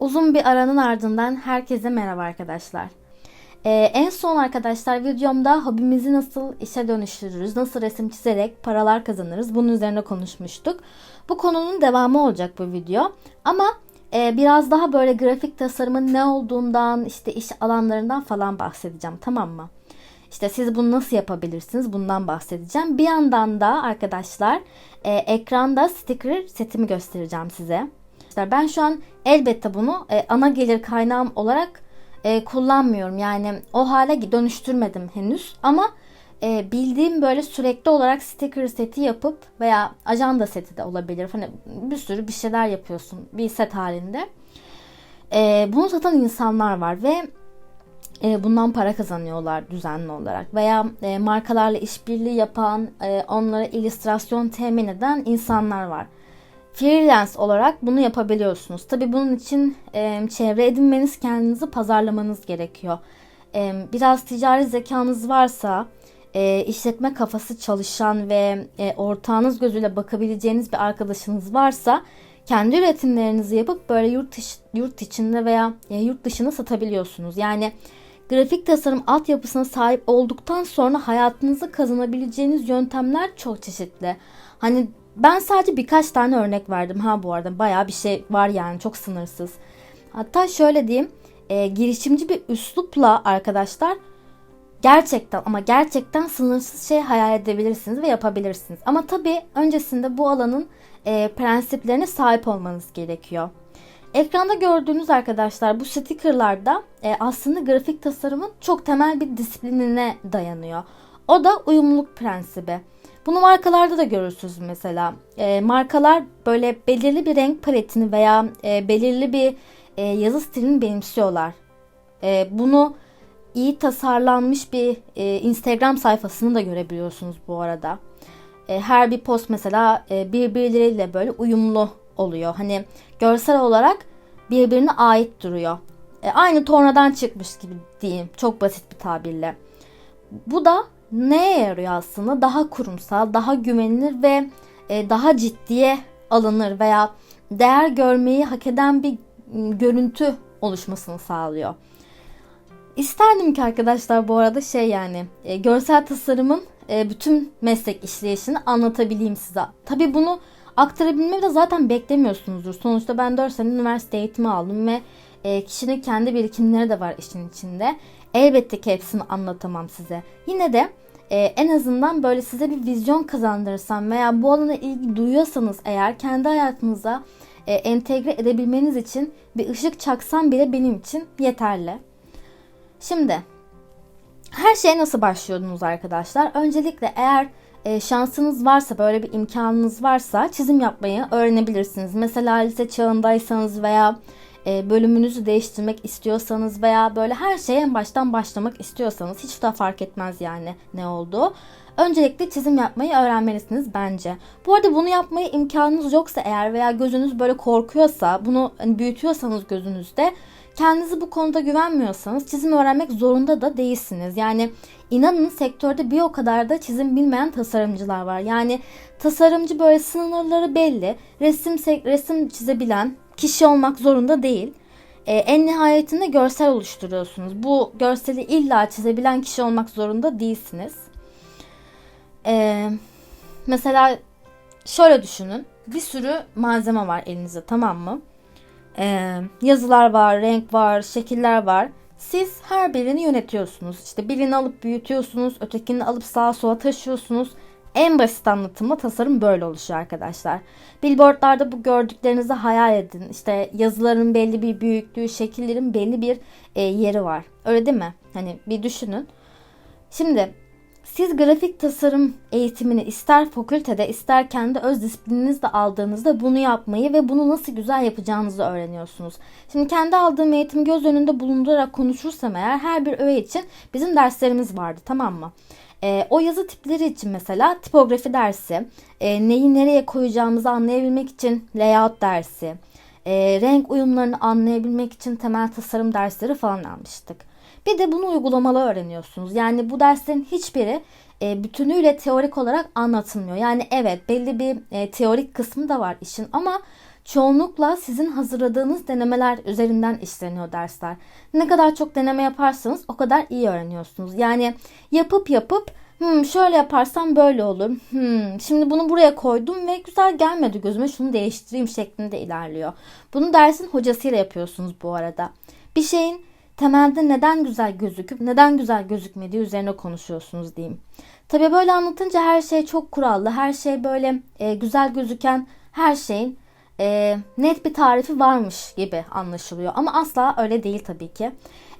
Uzun bir aranın ardından herkese merhaba arkadaşlar. Ee, en son arkadaşlar videomda hobimizi nasıl işe dönüştürürüz, nasıl resim çizerek paralar kazanırız bunun üzerine konuşmuştuk. Bu konunun devamı olacak bu video. Ama e, biraz daha böyle grafik tasarımın ne olduğundan, işte iş alanlarından falan bahsedeceğim tamam mı? İşte siz bunu nasıl yapabilirsiniz bundan bahsedeceğim. Bir yandan da arkadaşlar e, ekranda sticker setimi göstereceğim size. Ben şu an elbette bunu e, ana gelir kaynağım olarak e, kullanmıyorum. Yani o hale dönüştürmedim henüz. Ama e, bildiğim böyle sürekli olarak sticker seti yapıp veya ajanda seti de olabilir. Hani bir sürü bir şeyler yapıyorsun bir set halinde. E, bunu satan insanlar var ve e, bundan para kazanıyorlar düzenli olarak veya e, markalarla işbirliği yapan, e, onlara illüstrasyon temin eden insanlar var. Freelance olarak bunu yapabiliyorsunuz. Tabi bunun için e, çevre edinmeniz, kendinizi pazarlamanız gerekiyor. E, biraz ticari zekanız varsa, e, işletme kafası çalışan ve e, ortağınız gözüyle bakabileceğiniz bir arkadaşınız varsa kendi üretimlerinizi yapıp böyle yurt, dışı, yurt içinde veya e, yurt dışına satabiliyorsunuz. Yani grafik tasarım altyapısına sahip olduktan sonra hayatınızı kazanabileceğiniz yöntemler çok çeşitli. Hani ben sadece birkaç tane örnek verdim ha bu arada. Bayağı bir şey var yani çok sınırsız. Hatta şöyle diyeyim. E, girişimci bir üslupla arkadaşlar gerçekten ama gerçekten sınırsız şey hayal edebilirsiniz ve yapabilirsiniz. Ama tabii öncesinde bu alanın e, prensiplerine sahip olmanız gerekiyor. Ekranda gördüğünüz arkadaşlar bu stickerlarda e, aslında grafik tasarımın çok temel bir disiplinine dayanıyor. O da uyumluluk prensibi. Bunu markalarda da görürsünüz mesela. E, markalar böyle belirli bir renk paletini veya e, belirli bir e, yazı stilini benimsiyorlar. E, bunu iyi tasarlanmış bir e, Instagram sayfasını da görebiliyorsunuz bu arada. E, her bir post mesela e, birbirleriyle böyle uyumlu oluyor. Hani görsel olarak birbirine ait duruyor. E, aynı tornadan çıkmış gibi diyeyim. Çok basit bir tabirle. Bu da neye yarıyor aslında? Daha kurumsal, daha güvenilir ve e, daha ciddiye alınır veya değer görmeyi hak eden bir görüntü oluşmasını sağlıyor. İsterdim ki arkadaşlar bu arada şey yani e, görsel tasarımın e, bütün meslek işleyişini anlatabileyim size. Tabi bunu aktarabilmemi de zaten beklemiyorsunuzdur. Sonuçta ben 4 sene üniversite eğitimi aldım ve e, kişinin kendi birikimleri de var işin içinde. Elbette ki hepsini anlatamam size. Yine de e, en azından böyle size bir vizyon kazandırırsam veya bu alana ilgi duyuyorsanız eğer kendi hayatınıza e, entegre edebilmeniz için bir ışık çaksam bile benim için yeterli. Şimdi her şeye nasıl başlıyordunuz arkadaşlar? Öncelikle eğer e, şansınız varsa böyle bir imkanınız varsa çizim yapmayı öğrenebilirsiniz. Mesela lise çağındaysanız veya bölümünüzü değiştirmek istiyorsanız veya böyle her şeye en baştan başlamak istiyorsanız hiç de fark etmez yani ne olduğu. Öncelikle çizim yapmayı öğrenmelisiniz bence. Bu arada bunu yapmaya imkanınız yoksa eğer veya gözünüz böyle korkuyorsa bunu hani büyütüyorsanız gözünüzde kendinizi bu konuda güvenmiyorsanız çizim öğrenmek zorunda da değilsiniz. Yani inanın sektörde bir o kadar da çizim bilmeyen tasarımcılar var. Yani tasarımcı böyle sınırları belli. Resim resim çizebilen kişi olmak zorunda değil. Ee, en nihayetinde görsel oluşturuyorsunuz. Bu görseli illa çizebilen kişi olmak zorunda değilsiniz. Ee, mesela şöyle düşünün. Bir sürü malzeme var elinizde tamam mı? Ee, yazılar var, renk var, şekiller var. Siz her birini yönetiyorsunuz. İşte birini alıp büyütüyorsunuz, ötekini alıp sağa sola taşıyorsunuz. En basit anlatımla tasarım böyle oluşuyor arkadaşlar. Billboardlarda bu gördüklerinizi hayal edin. İşte yazıların belli bir büyüklüğü, şekillerin belli bir e, yeri var. Öyle değil mi? Hani bir düşünün. Şimdi siz grafik tasarım eğitimini ister fakültede ister kendi öz disiplininizde aldığınızda bunu yapmayı ve bunu nasıl güzel yapacağınızı öğreniyorsunuz. Şimdi kendi aldığım eğitim göz önünde bulundurarak konuşursam eğer her bir öğe için bizim derslerimiz vardı tamam mı? E, o yazı tipleri için mesela tipografi dersi, e, neyi nereye koyacağımızı anlayabilmek için layout dersi, e, renk uyumlarını anlayabilmek için temel tasarım dersleri falan almıştık. Bir de bunu uygulamalı öğreniyorsunuz. Yani bu derslerin hiçbiri e, bütünüyle teorik olarak anlatılmıyor. Yani evet belli bir e, teorik kısmı da var işin ama çoğunlukla sizin hazırladığınız denemeler üzerinden işleniyor dersler. Ne kadar çok deneme yaparsanız o kadar iyi öğreniyorsunuz. Yani yapıp yapıp hmm, şöyle yaparsam böyle olur. Hmm, şimdi bunu buraya koydum ve güzel gelmedi gözüme şunu değiştireyim şeklinde ilerliyor. Bunu dersin hocasıyla yapıyorsunuz bu arada. Bir şeyin temelde neden güzel gözüküp neden güzel gözükmediği üzerine konuşuyorsunuz diyeyim. Tabi böyle anlatınca her şey çok kurallı, her şey böyle e, güzel gözüken her şeyin e, net bir tarifi varmış gibi anlaşılıyor. Ama asla öyle değil tabii ki.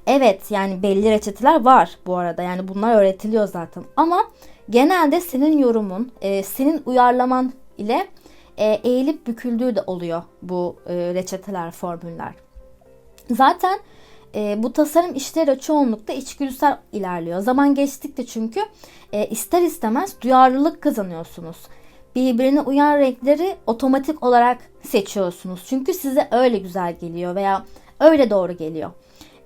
Evet yani belli reçeteler var bu arada yani bunlar öğretiliyor zaten. Ama genelde senin yorumun, e, senin uyarlaman ile e, eğilip büküldüğü de oluyor bu e, reçeteler, formüller. Zaten e, bu tasarım işleri çoğunlukla içgüdüsel ilerliyor. Zaman geçtikçe çünkü e, ister istemez duyarlılık kazanıyorsunuz. Birbirine uyan renkleri otomatik olarak seçiyorsunuz. Çünkü size öyle güzel geliyor veya öyle doğru geliyor.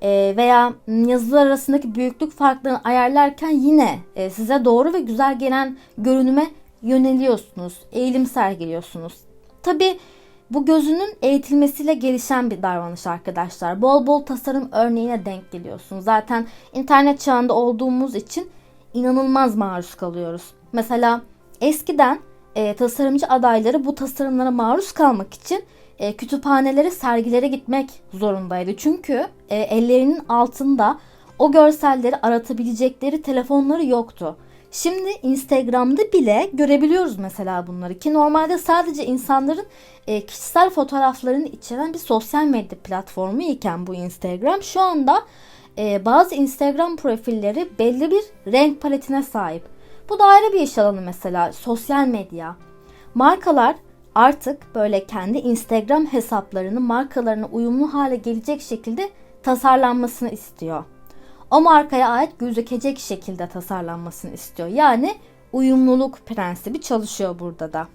E, veya yazılar arasındaki büyüklük farklarını ayarlarken yine e, size doğru ve güzel gelen görünüme yöneliyorsunuz. Eğilim sergiliyorsunuz. Tabii bu gözünün eğitilmesiyle gelişen bir davranış arkadaşlar. Bol bol tasarım örneğine denk geliyorsunuz. Zaten internet çağında olduğumuz için inanılmaz maruz kalıyoruz. Mesela eskiden e, tasarımcı adayları bu tasarımlara maruz kalmak için e, kütüphanelere, sergilere gitmek zorundaydı. Çünkü e, ellerinin altında o görselleri aratabilecekleri telefonları yoktu. Şimdi Instagram'da bile görebiliyoruz mesela bunları ki normalde sadece insanların e, kişisel fotoğraflarını içeren bir sosyal medya platformu iken bu Instagram şu anda e, bazı Instagram profilleri belli bir renk paletine sahip. Bu da ayrı bir iş alanı mesela sosyal medya. Markalar artık böyle kendi Instagram hesaplarını markalarına uyumlu hale gelecek şekilde tasarlanmasını istiyor o markaya ait gözükecek şekilde tasarlanmasını istiyor. Yani uyumluluk prensibi çalışıyor burada da.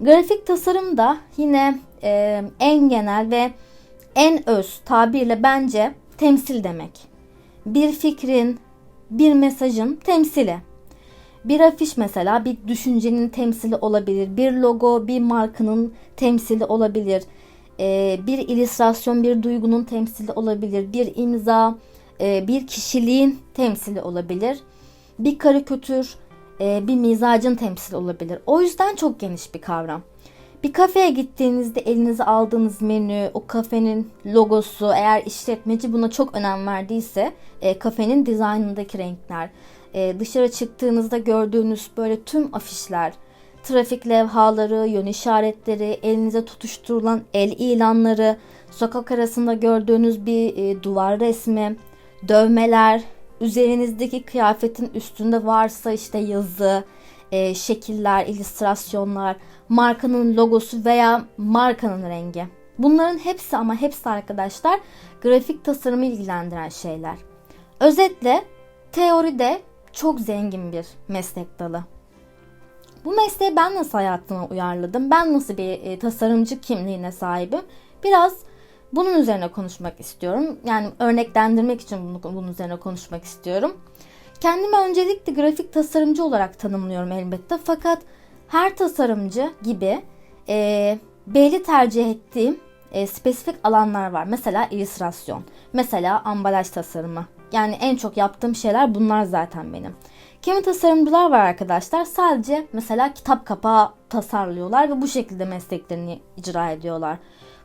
Grafik tasarım da yine e, en genel ve en öz tabirle bence temsil demek. Bir fikrin, bir mesajın temsili. Bir afiş mesela bir düşüncenin temsili olabilir. Bir logo bir markanın temsili olabilir. Ee, bir illüstrasyon bir duygunun temsili olabilir. Bir imza, e, bir kişiliğin temsili olabilir. Bir karikatür, e, bir mizacın temsili olabilir. O yüzden çok geniş bir kavram. Bir kafeye gittiğinizde elinize aldığınız menü, o kafenin logosu, eğer işletmeci buna çok önem verdiyse e, kafenin dizaynındaki renkler, e, dışarı çıktığınızda gördüğünüz böyle tüm afişler, trafik levhaları, yön işaretleri, elinize tutuşturulan el ilanları, sokak arasında gördüğünüz bir e, duvar resmi, dövmeler, üzerinizdeki kıyafetin üstünde varsa işte yazı, e, şekiller, illüstrasyonlar, markanın logosu veya markanın rengi. Bunların hepsi ama hepsi arkadaşlar grafik tasarımı ilgilendiren şeyler. Özetle teoride çok zengin bir meslek dalı. Bu mesleği ben nasıl hayatıma uyarladım? Ben nasıl bir e, tasarımcı kimliğine sahibim? Biraz bunun üzerine konuşmak istiyorum. Yani örneklendirmek için bunu, bunun üzerine konuşmak istiyorum. Kendimi öncelikle grafik tasarımcı olarak tanımlıyorum elbette. Fakat her tasarımcı gibi e, belli tercih ettiğim e, spesifik alanlar var. Mesela illüstrasyon, mesela ambalaj tasarımı. Yani en çok yaptığım şeyler bunlar zaten benim. Kimi tasarımcılar var arkadaşlar sadece mesela kitap kapağı tasarlıyorlar ve bu şekilde mesleklerini icra ediyorlar.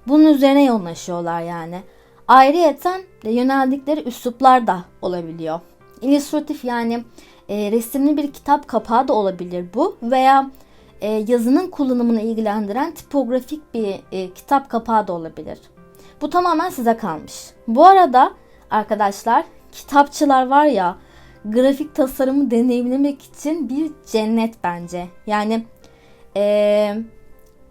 Bunun üzerine yoğunlaşıyorlar yani. Ayrıyeten yöneldikleri üsluplar da olabiliyor. İllüstratif yani e, resimli bir kitap kapağı da olabilir bu veya e, yazının kullanımını ilgilendiren tipografik bir e, kitap kapağı da olabilir. Bu tamamen size kalmış. Bu arada arkadaşlar kitapçılar var ya grafik tasarımı deneyimlemek için bir cennet bence. Yani e,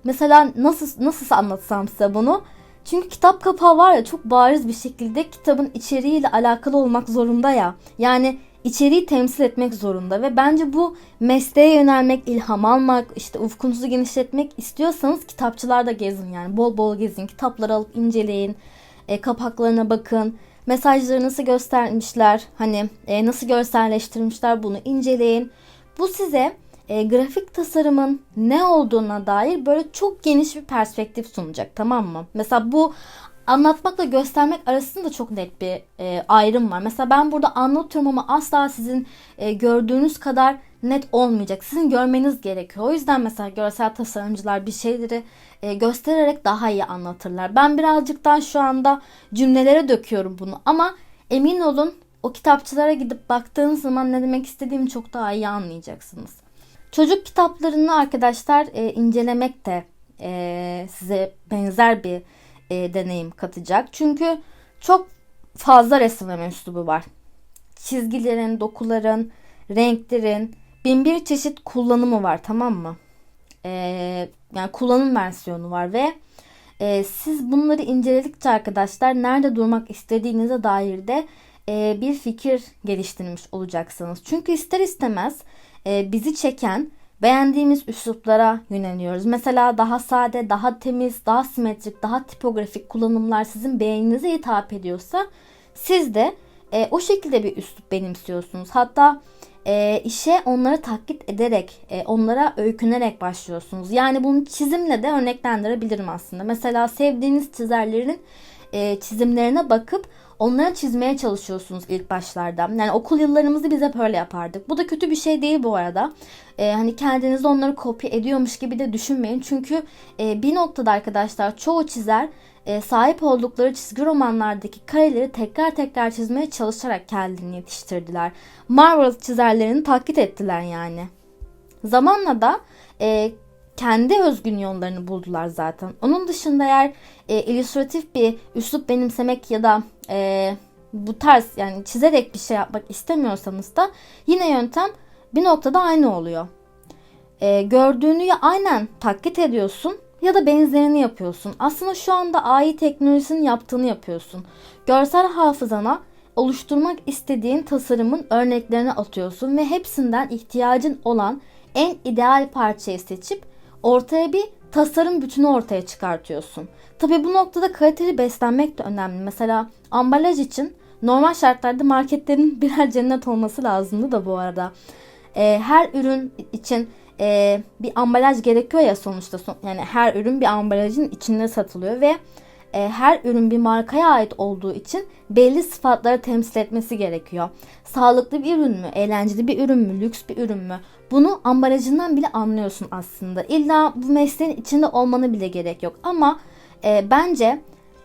Mesela nasıl nasıl anlatsam size bunu? Çünkü kitap kapağı var ya çok bariz bir şekilde kitabın içeriğiyle alakalı olmak zorunda ya. Yani içeriği temsil etmek zorunda ve bence bu mesleğe yönelmek, ilham almak, işte ufkunuzu genişletmek istiyorsanız kitapçılarda gezin yani. Bol bol gezin, kitapları alıp inceleyin, e, kapaklarına bakın, mesajları nasıl göstermişler, hani e, nasıl görselleştirmişler bunu inceleyin. Bu size e, grafik tasarımın ne olduğuna dair böyle çok geniş bir perspektif sunacak tamam mı? Mesela bu anlatmakla göstermek arasında çok net bir e, ayrım var. Mesela ben burada anlatıyorum ama asla sizin e, gördüğünüz kadar net olmayacak. Sizin görmeniz gerekiyor. O yüzden mesela görsel tasarımcılar bir şeyleri e, göstererek daha iyi anlatırlar. Ben birazcık daha şu anda cümlelere döküyorum bunu ama emin olun o kitapçılara gidip baktığınız zaman ne demek istediğimi çok daha iyi anlayacaksınız. Çocuk kitaplarını arkadaşlar e, incelemek de e, size benzer bir e, deneyim katacak. Çünkü çok fazla resim üslubu var. Çizgilerin, dokuların, renklerin bin bir çeşit kullanımı var tamam mı? E, yani kullanım versiyonu var ve e, siz bunları inceledikçe arkadaşlar nerede durmak istediğinize dair de e, bir fikir geliştirmiş olacaksınız. Çünkü ister istemez e, bizi çeken beğendiğimiz üsluplara yöneliyoruz. Mesela daha sade, daha temiz, daha simetrik, daha tipografik kullanımlar sizin beğeninize hitap ediyorsa siz de e, o şekilde bir üslup benimsiyorsunuz. Hatta e, işe onları taklit ederek, e, onlara öykünerek başlıyorsunuz. Yani bunu çizimle de örneklendirebilirim aslında. Mesela sevdiğiniz çizerlerin e, çizimlerine bakıp onları çizmeye çalışıyorsunuz ilk başlarda. Yani okul yıllarımızı biz hep öyle yapardık. Bu da kötü bir şey değil bu arada. Ee, hani kendinizi onları kopya ediyormuş gibi de düşünmeyin. Çünkü e, bir noktada arkadaşlar çoğu çizer e, sahip oldukları çizgi romanlardaki kareleri tekrar tekrar çizmeye çalışarak kendini yetiştirdiler. Marvel çizerlerini taklit ettiler yani. Zamanla da e, kendi özgün yollarını buldular zaten. Onun dışında eğer e, illüstratif bir üslup benimsemek ya da e, bu tarz yani çizerek bir şey yapmak istemiyorsanız da yine yöntem bir noktada aynı oluyor. E, gördüğünü ya aynen taklit ediyorsun ya da benzerini yapıyorsun. Aslında şu anda AI teknolojisinin yaptığını yapıyorsun. Görsel hafızana oluşturmak istediğin tasarımın örneklerini atıyorsun ve hepsinden ihtiyacın olan en ideal parçayı seçip ortaya bir tasarım bütünü ortaya çıkartıyorsun. Tabi bu noktada kaliteli beslenmek de önemli. Mesela ambalaj için normal şartlarda marketlerin birer cennet olması lazımdı da bu arada. Ee, her ürün için e, bir ambalaj gerekiyor ya sonuçta. Yani her ürün bir ambalajın içinde satılıyor ve e, her ürün bir markaya ait olduğu için belli sıfatları temsil etmesi gerekiyor. Sağlıklı bir ürün mü, eğlenceli bir ürün mü, lüks bir ürün mü? Bunu ambalajından bile anlıyorsun aslında. İlla bu mesleğin içinde olmanı bile gerek yok. Ama e, bence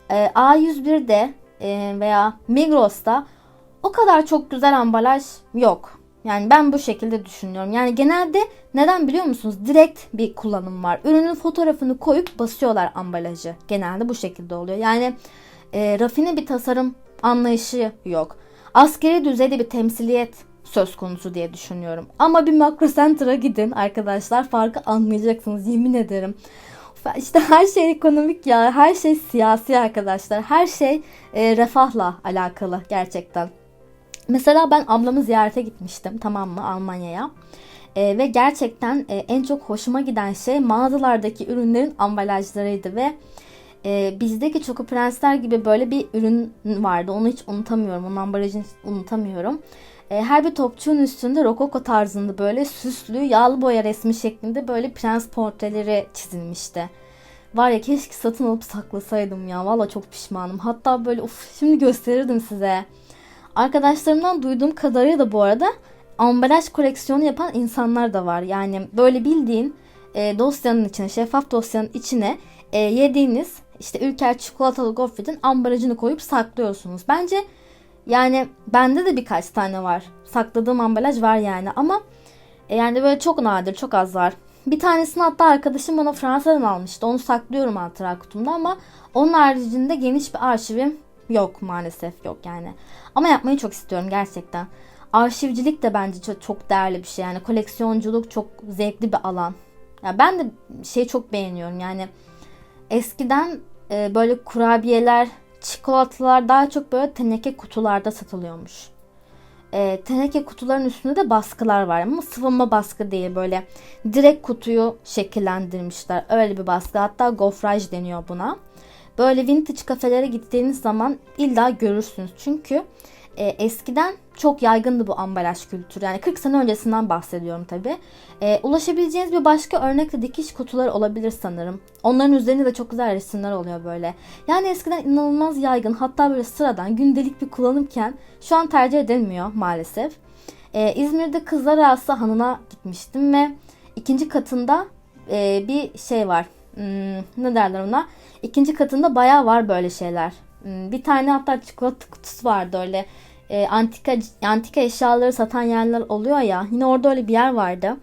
e, A101'de e, veya Migros'ta o kadar çok güzel ambalaj yok. Yani ben bu şekilde düşünüyorum. Yani genelde neden biliyor musunuz? Direkt bir kullanım var. Ürünün fotoğrafını koyup basıyorlar ambalajı. Genelde bu şekilde oluyor. Yani e, rafine bir tasarım anlayışı yok. Askeri düzeyde bir temsiliyet söz konusu diye düşünüyorum. Ama bir Makro Center'a gidin arkadaşlar farkı anlayacaksınız yemin ederim. İşte her şey ekonomik ya, her şey siyasi arkadaşlar. Her şey e, refahla alakalı gerçekten. Mesela ben ablamı ziyarete gitmiştim tamam mı Almanya'ya. E, ve gerçekten e, en çok hoşuma giden şey mağazalardaki ürünlerin ambalajlarıydı ve e, bizdeki Choco Prensler gibi böyle bir ürün vardı. Onu hiç unutamıyorum. Onun ambalajını unutamıyorum. E, her bir topçuğun üstünde rokoko tarzında böyle süslü yağlı boya resmi şeklinde böyle prens portreleri çizilmişti. Var ya keşke satın alıp saklasaydım ya. Valla çok pişmanım. Hatta böyle of şimdi gösterirdim size. Arkadaşlarımdan duyduğum kadarıyla da bu arada ambalaj koleksiyonu yapan insanlar da var. Yani böyle bildiğin e, dosyanın içine, şeffaf dosyanın içine e, yediğiniz işte Ülker çikolatalı gofretin ambalajını koyup saklıyorsunuz. Bence yani bende de birkaç tane var. Sakladığım ambalaj var yani ama e, yani böyle çok nadir, çok az var. Bir tanesini hatta arkadaşım bana Fransa'dan almıştı. Onu saklıyorum hatıra kutumda ama onun haricinde geniş bir arşivim yok maalesef yok yani. Ama yapmayı çok istiyorum gerçekten. Arşivcilik de bence çok, çok değerli bir şey. Yani koleksiyonculuk çok zevkli bir alan. Ya ben de şey çok beğeniyorum. Yani eskiden e, böyle kurabiyeler, çikolatalar daha çok böyle teneke kutularda satılıyormuş. E, teneke kutuların üstünde de baskılar var ama sıvama baskı değil böyle direkt kutuyu şekillendirmişler. Öyle bir baskı hatta gofraj deniyor buna. Böyle vintage kafelere gittiğiniz zaman illa görürsünüz. Çünkü e, eskiden çok yaygındı bu ambalaj kültürü. Yani 40 sene öncesinden bahsediyorum tabi. E, ulaşabileceğiniz bir başka örnek de dikiş kutuları olabilir sanırım. Onların üzerinde de çok güzel resimler oluyor böyle. Yani eskiden inanılmaz yaygın hatta böyle sıradan gündelik bir kullanımken şu an tercih edilmiyor maalesef. E, İzmir'de Kızlar Ağası Hanı'na gitmiştim ve ikinci katında e, bir şey var. Hmm, ne derler ona? İkinci katında bayağı var böyle şeyler. Hmm, bir tane hatta çikolata kutusu vardı öyle. E, antika antika eşyaları satan yerler oluyor ya. Yine orada öyle bir yer vardı.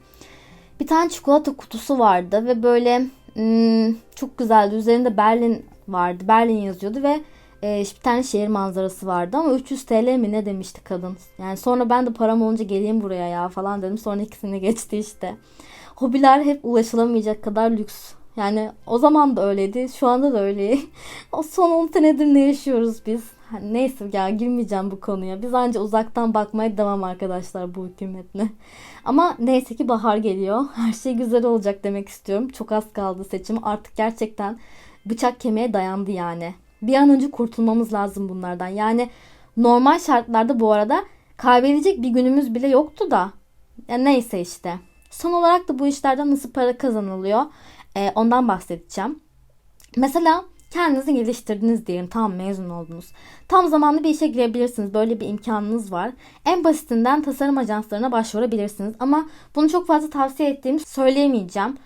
Bir tane çikolata kutusu vardı ve böyle hmm, çok güzeldi. Üzerinde Berlin vardı. Berlin yazıyordu ve e, bir tane şehir manzarası vardı ama 300 TL mi ne demişti kadın. Yani sonra ben de param olunca geleyim buraya ya falan dedim. Sonra ikisini geçti işte. Hobiler hep ulaşılamayacak kadar lüks. Yani o zaman da öyleydi. Şu anda da öyle. o son 10 senedir ne yaşıyoruz biz? Neyse ya girmeyeceğim bu konuya. Biz ancak uzaktan bakmaya devam arkadaşlar bu hükümetle. Ama neyse ki bahar geliyor. Her şey güzel olacak demek istiyorum. Çok az kaldı seçim. Artık gerçekten bıçak kemiğe dayandı yani. Bir an önce kurtulmamız lazım bunlardan. Yani normal şartlarda bu arada kaybedecek bir günümüz bile yoktu da. Yani neyse işte. Son olarak da bu işlerden nasıl para kazanılıyor? Ee, ondan bahsedeceğim. Mesela kendinizi geliştirdiniz diyelim. Tamam mezun oldunuz. Tam zamanlı bir işe girebilirsiniz. Böyle bir imkanınız var. En basitinden tasarım ajanslarına başvurabilirsiniz. Ama bunu çok fazla tavsiye ettiğimi söyleyemeyeceğim.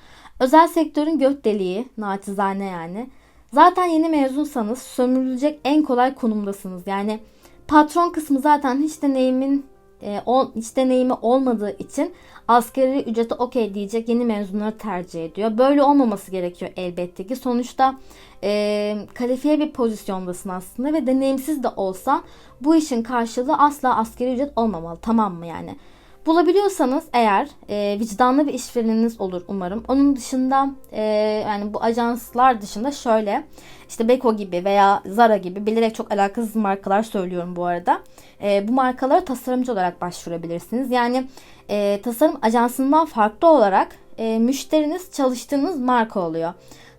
Özel sektörün göt deliği, naçizane yani. Zaten yeni mezunsanız sömürülecek en kolay konumdasınız. Yani patron kısmı zaten hiç deneyimin e, hiç deneyimi olmadığı için askeri ücrete okey diyecek yeni mezunları tercih ediyor. Böyle olmaması gerekiyor elbette ki. Sonuçta e, kalifiye bir pozisyondasın aslında ve deneyimsiz de olsan bu işin karşılığı asla askeri ücret olmamalı. Tamam mı yani? Bulabiliyorsanız eğer e, vicdanlı bir işvereniniz olur umarım. Onun dışında e, yani bu ajanslar dışında şöyle işte Beko gibi veya Zara gibi bilerek çok alakasız markalar söylüyorum bu arada. E, bu markalara tasarımcı olarak başvurabilirsiniz. Yani e, tasarım ajansından farklı olarak e, müşteriniz çalıştığınız marka oluyor.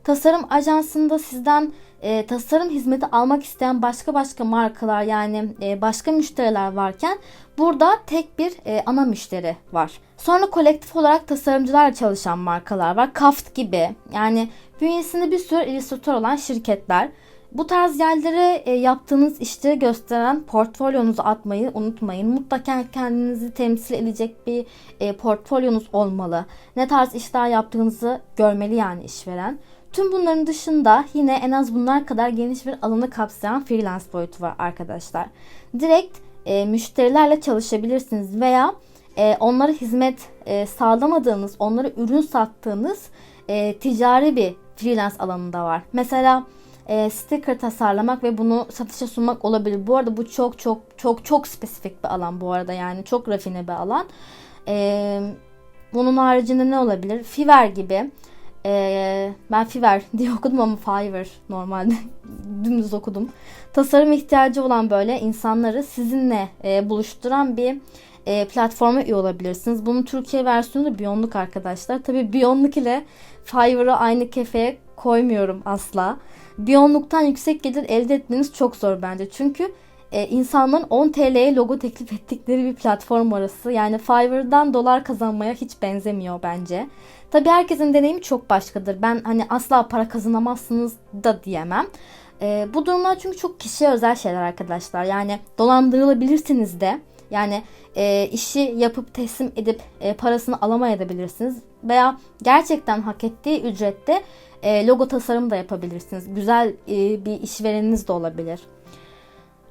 Tasarım ajansında sizden e, tasarım hizmeti almak isteyen başka başka markalar yani e, başka müşteriler varken burada tek bir e, ana müşteri var. Sonra kolektif olarak tasarımcılarla çalışan markalar var. Kaft gibi yani bünyesinde bir sürü illüstratör olan şirketler. Bu tarz yerlere e, yaptığınız işleri gösteren portfolyonuzu atmayı unutmayın. Mutlaka kendinizi temsil edecek bir e, portfolyonuz olmalı. Ne tarz işler yaptığınızı görmeli yani işveren. Tüm bunların dışında yine en az bunlar kadar geniş bir alanı kapsayan freelance boyutu var arkadaşlar. Direkt e, müşterilerle çalışabilirsiniz veya e, onlara hizmet e, sağlamadığınız, onlara ürün sattığınız e, ticari bir freelance alanında var. Mesela e, sticker tasarlamak ve bunu satışa sunmak olabilir. Bu arada bu çok çok çok çok spesifik bir alan bu arada yani çok rafine bir alan. E, bunun haricinde ne olabilir? Fiverr gibi ee, ben Fiverr diye okudum ama Fiverr normalde dümdüz okudum. Tasarım ihtiyacı olan böyle insanları sizinle e, buluşturan bir e, platforma üye olabilirsiniz. Bunun Türkiye versiyonu da Biyonluk arkadaşlar. Tabi Biyonluk ile Fiverr'ı aynı kefeye koymuyorum asla. Biyonluktan yüksek gelir elde etmeniz çok zor bence. Çünkü e, insanların 10 TL'ye logo teklif ettikleri bir platform orası. Yani Fiverr'dan dolar kazanmaya hiç benzemiyor bence. Tabi herkesin deneyimi çok başkadır. Ben hani asla para kazanamazsınız da diyemem. E, bu durumlar çünkü çok kişiye özel şeyler arkadaşlar. Yani dolandırılabilirsiniz de. Yani e, işi yapıp teslim edip e, parasını alamayabilirsiniz. Veya gerçekten hak ettiği ücrette e, logo tasarım da yapabilirsiniz. Güzel e, bir işvereniniz de olabilir.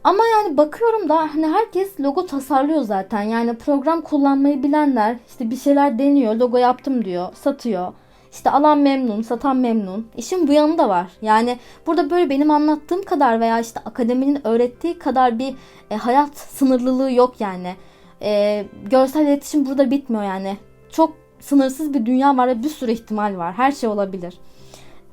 Ama yani bakıyorum da hani herkes logo tasarlıyor zaten. Yani program kullanmayı bilenler işte bir şeyler deniyor, logo yaptım diyor, satıyor. İşte alan memnun, satan memnun. İşin bu yanı da var. Yani burada böyle benim anlattığım kadar veya işte akademinin öğrettiği kadar bir e, hayat sınırlılığı yok yani. E, görsel iletişim burada bitmiyor yani. Çok sınırsız bir dünya var ve bir sürü ihtimal var. Her şey olabilir.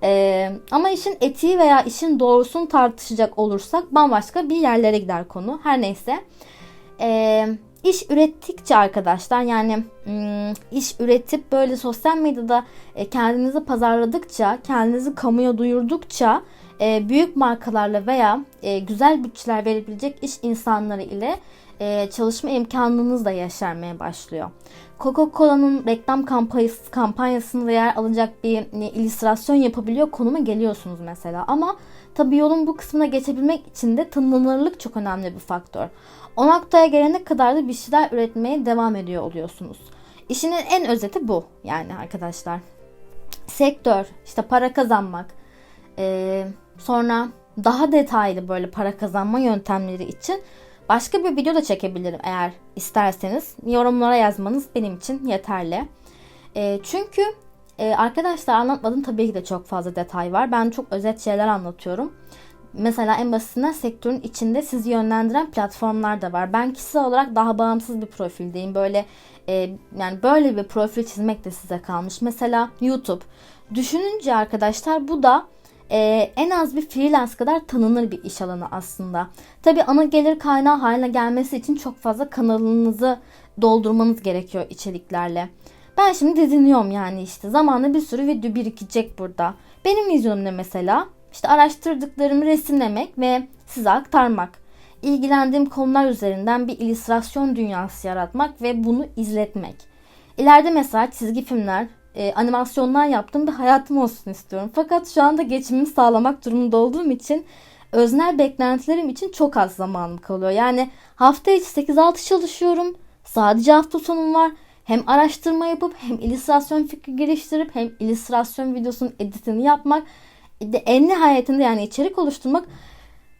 Ee, ama işin etiği veya işin doğrusunu tartışacak olursak bambaşka bir yerlere gider konu. Her neyse. Ee, iş ürettikçe arkadaşlar yani ım, iş üretip böyle sosyal medyada e, kendinizi pazarladıkça, kendinizi kamuya duyurdukça e, büyük markalarla veya e, güzel bütçeler verebilecek iş insanları ile e, çalışma imkanınız da yaşarmaya başlıyor. Coca-Cola'nın reklam kampanyası, kampanyasında yer alacak bir e, illüstrasyon yapabiliyor konuma geliyorsunuz mesela. Ama tabii yolun bu kısmına geçebilmek için de tanınırlık çok önemli bir faktör. O noktaya gelene kadar da bir şeyler üretmeye devam ediyor oluyorsunuz. İşinin en özeti bu yani arkadaşlar. Sektör, işte para kazanmak, ee, sonra daha detaylı böyle para kazanma yöntemleri için başka bir video da çekebilirim eğer isterseniz. Yorumlara yazmanız benim için yeterli. E, çünkü e, arkadaşlar anlatmadığım tabii ki de çok fazla detay var. Ben çok özet şeyler anlatıyorum. Mesela en basitinden sektörün içinde sizi yönlendiren platformlar da var. Ben kişisel olarak daha bağımsız bir profildeyim. Böyle e, yani böyle bir profil çizmek de size kalmış. Mesela YouTube. Düşününce arkadaşlar bu da e, en az bir freelance kadar tanınır bir iş alanı aslında. Tabi ana gelir kaynağı haline gelmesi için çok fazla kanalınızı doldurmanız gerekiyor içeriklerle. Ben şimdi dinliyorum yani işte zamanla bir sürü video birikecek burada. Benim vizyonum ne mesela? İşte araştırdıklarımı resimlemek ve size aktarmak. İlgilendiğim konular üzerinden bir illüstrasyon dünyası yaratmak ve bunu izletmek. İleride mesela çizgi filmler, e, animasyonlar yaptığım bir hayatım olsun istiyorum. Fakat şu anda geçimimi sağlamak durumunda olduğum için öznel beklentilerim için çok az zamanım kalıyor. Yani hafta içi 8-6 çalışıyorum. Sadece hafta sonum var. Hem araştırma yapıp hem illüstrasyon fikri geliştirip hem illüstrasyon videosunun editini yapmak. De en nihayetinde yani içerik oluşturmak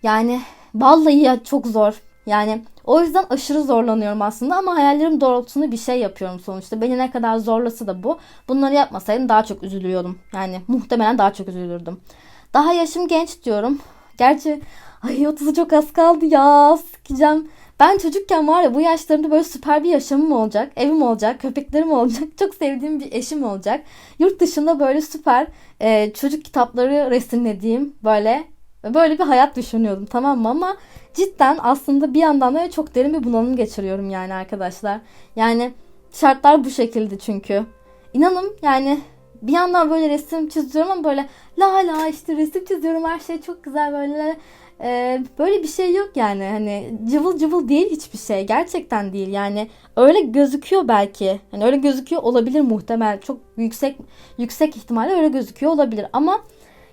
yani vallahi ya çok zor. Yani o yüzden aşırı zorlanıyorum aslında ama hayallerim doğrultusunda bir şey yapıyorum sonuçta. Beni ne kadar zorlasa da bu. Bunları yapmasaydım daha çok üzülüyordum. Yani muhtemelen daha çok üzülürdüm. Daha yaşım genç diyorum. Gerçi ay 30'u çok az kaldı ya. Sikeceğim. Ben çocukken var ya bu yaşlarımda böyle süper bir yaşamım olacak. Evim olacak, köpeklerim olacak. Çok sevdiğim bir eşim olacak. Yurt dışında böyle süper e, çocuk kitapları resimlediğim böyle böyle bir hayat düşünüyordum tamam mı ama cidden aslında bir yandan da çok derin bir bunalım geçiriyorum yani arkadaşlar. Yani şartlar bu şekilde çünkü. İnanın yani bir yandan böyle resim çiziyorum ama böyle la la işte resim çiziyorum her şey çok güzel böyle. E, böyle bir şey yok yani. Hani cıvıl cıvıl değil hiçbir şey. Gerçekten değil. Yani öyle gözüküyor belki. Hani öyle gözüküyor olabilir muhtemel. Çok yüksek yüksek ihtimalle öyle gözüküyor olabilir. Ama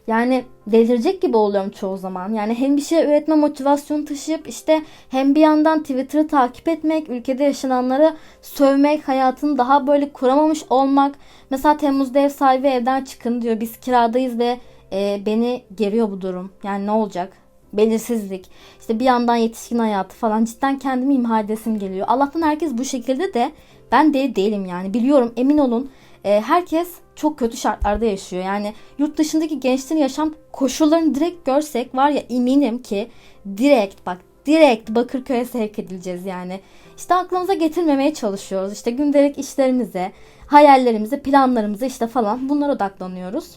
yani delirecek gibi oluyorum çoğu zaman. Yani hem bir şey üretme motivasyonu taşıyıp işte hem bir yandan Twitter'ı takip etmek, ülkede yaşananları sövmek, hayatını daha böyle kuramamış olmak. Mesela Temmuz'da ev sahibi evden çıkın diyor. Biz kiradayız ve e, beni geriyor bu durum. Yani ne olacak? Belirsizlik. İşte bir yandan yetişkin hayatı falan cidden kendimi imha edesim geliyor. Allah'tan herkes bu şekilde de ben de değilim yani. Biliyorum emin olun e, herkes çok kötü şartlarda yaşıyor. Yani yurt dışındaki gençlerin yaşam koşullarını direkt görsek var ya eminim ki direkt bak direkt Bakırköy'e sevk edileceğiz yani. İşte aklımıza getirmemeye çalışıyoruz. İşte gündelik işlerimize, hayallerimize, planlarımıza işte falan bunlara odaklanıyoruz.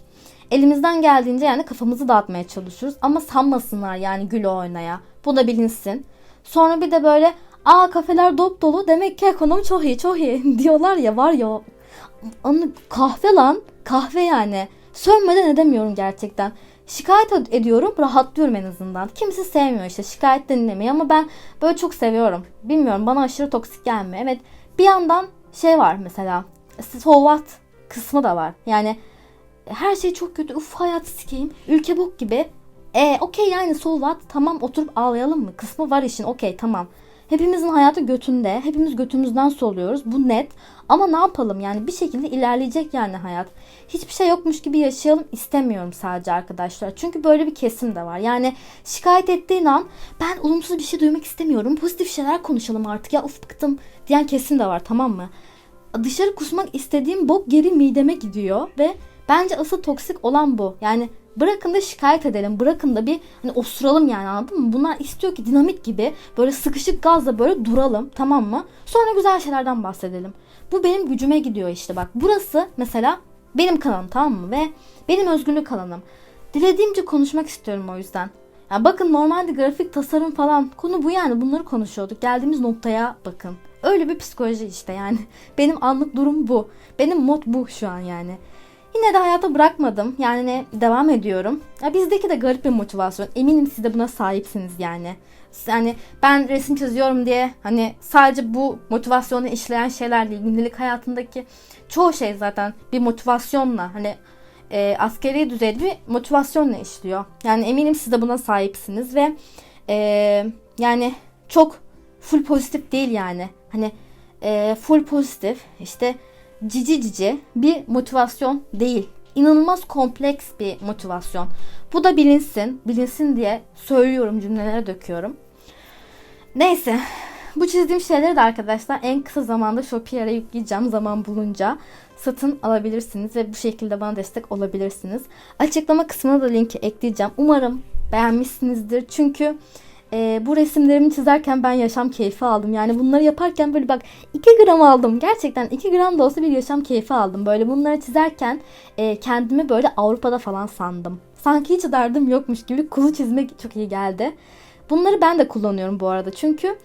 Elimizden geldiğince yani kafamızı dağıtmaya çalışıyoruz. Ama sanmasınlar yani gül oynaya. Bu da bilinsin. Sonra bir de böyle aa kafeler dop dolu demek ki ekonomi çok iyi çok iyi diyorlar ya var ya onu kahve lan. Kahve yani. Sönmeden edemiyorum gerçekten. Şikayet ediyorum rahatlıyorum en azından. Kimse sevmiyor işte şikayet dinlemeyi ama ben böyle çok seviyorum. Bilmiyorum bana aşırı toksik gelmiyor. Evet bir yandan şey var mesela so what kısmı da var. Yani her şey çok kötü. Uf hayat sikeyim. Ülke bok gibi. E okey yani so what tamam oturup ağlayalım mı? Kısmı var işin okey tamam. Hepimizin hayatı götünde. Hepimiz götümüzden soluyoruz. Bu net. Ama ne yapalım yani bir şekilde ilerleyecek yani hayat. Hiçbir şey yokmuş gibi yaşayalım istemiyorum sadece arkadaşlar. Çünkü böyle bir kesim de var. Yani şikayet ettiğin an ben olumsuz bir şey duymak istemiyorum. Pozitif şeyler konuşalım artık ya uf bıktım diyen kesim de var tamam mı? Dışarı kusmak istediğim bok geri mideme gidiyor ve bence asıl toksik olan bu. Yani Bırakın da şikayet edelim. Bırakın da bir hani osuralım yani anladın mı? Bunlar istiyor ki dinamit gibi böyle sıkışık gazla böyle duralım tamam mı? Sonra güzel şeylerden bahsedelim. Bu benim gücüme gidiyor işte bak. Burası mesela benim kanalım tamam mı? Ve benim özgürlük alanım. Dilediğimce konuşmak istiyorum o yüzden. Ya bakın normalde grafik tasarım falan konu bu yani bunları konuşuyorduk. Geldiğimiz noktaya bakın. Öyle bir psikoloji işte yani. Benim anlık durum bu. Benim mod bu şu an yani. Yine de hayata bırakmadım. Yani devam ediyorum. Ya bizdeki de garip bir motivasyon. Eminim siz de buna sahipsiniz yani. Yani ben resim çiziyorum diye hani sadece bu motivasyonu işleyen şeyler değil. Gündelik hayatındaki çoğu şey zaten bir motivasyonla hani e, askeri düzeyde bir motivasyonla işliyor. Yani eminim siz de buna sahipsiniz ve e, yani çok full pozitif değil yani. Hani e, full pozitif işte cici cici bir motivasyon değil. İnanılmaz kompleks bir motivasyon. Bu da bilinsin, bilinsin diye söylüyorum, cümlelere döküyorum. Neyse, bu çizdiğim şeyleri de arkadaşlar en kısa zamanda Shopier'e yükleyeceğim zaman bulunca satın alabilirsiniz ve bu şekilde bana destek olabilirsiniz. Açıklama kısmına da linki ekleyeceğim. Umarım beğenmişsinizdir. Çünkü e, bu resimlerimi çizerken ben yaşam keyfi aldım. Yani bunları yaparken böyle bak 2 gram aldım. Gerçekten 2 gram da olsa bir yaşam keyfi aldım. Böyle bunları çizerken e, kendimi böyle Avrupa'da falan sandım. Sanki hiç derdim yokmuş gibi kuzu çizmek çok iyi geldi. Bunları ben de kullanıyorum bu arada. Çünkü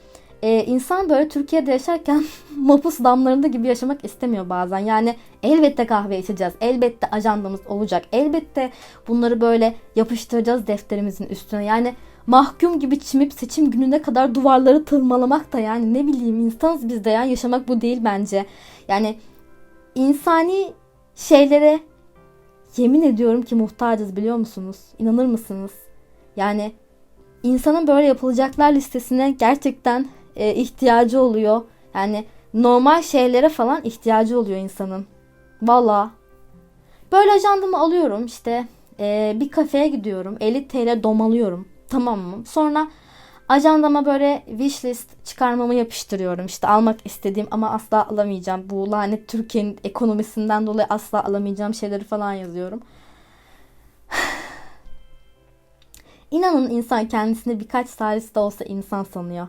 e, insan böyle Türkiye'de yaşarken mapus damlarında gibi yaşamak istemiyor bazen. Yani elbette kahve içeceğiz. Elbette ajandamız olacak. Elbette bunları böyle yapıştıracağız defterimizin üstüne. Yani mahkum gibi çimip seçim gününe kadar duvarları tırmalamak da yani ne bileyim insanız biz de ya yaşamak bu değil bence. Yani insani şeylere yemin ediyorum ki muhtacız biliyor musunuz? İnanır mısınız? Yani insanın böyle yapılacaklar listesine gerçekten e, ihtiyacı oluyor. Yani normal şeylere falan ihtiyacı oluyor insanın. Valla. Böyle ajandamı alıyorum işte e, bir kafeye gidiyorum 50 TL domalıyorum tamam mı? Sonra ajandama böyle wishlist çıkarmamı yapıştırıyorum. İşte almak istediğim ama asla alamayacağım. Bu lanet Türkiye'nin ekonomisinden dolayı asla alamayacağım şeyleri falan yazıyorum. İnanın insan kendisini birkaç salise de olsa insan sanıyor.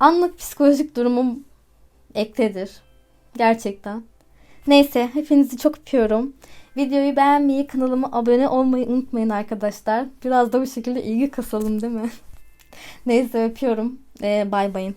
Anlık psikolojik durumum ektedir. Gerçekten. Neyse hepinizi çok öpüyorum. Videoyu beğenmeyi, kanalıma abone olmayı unutmayın arkadaşlar. Biraz da bu şekilde ilgi kasalım değil mi? Neyse öpüyorum. Ee, bay bayın.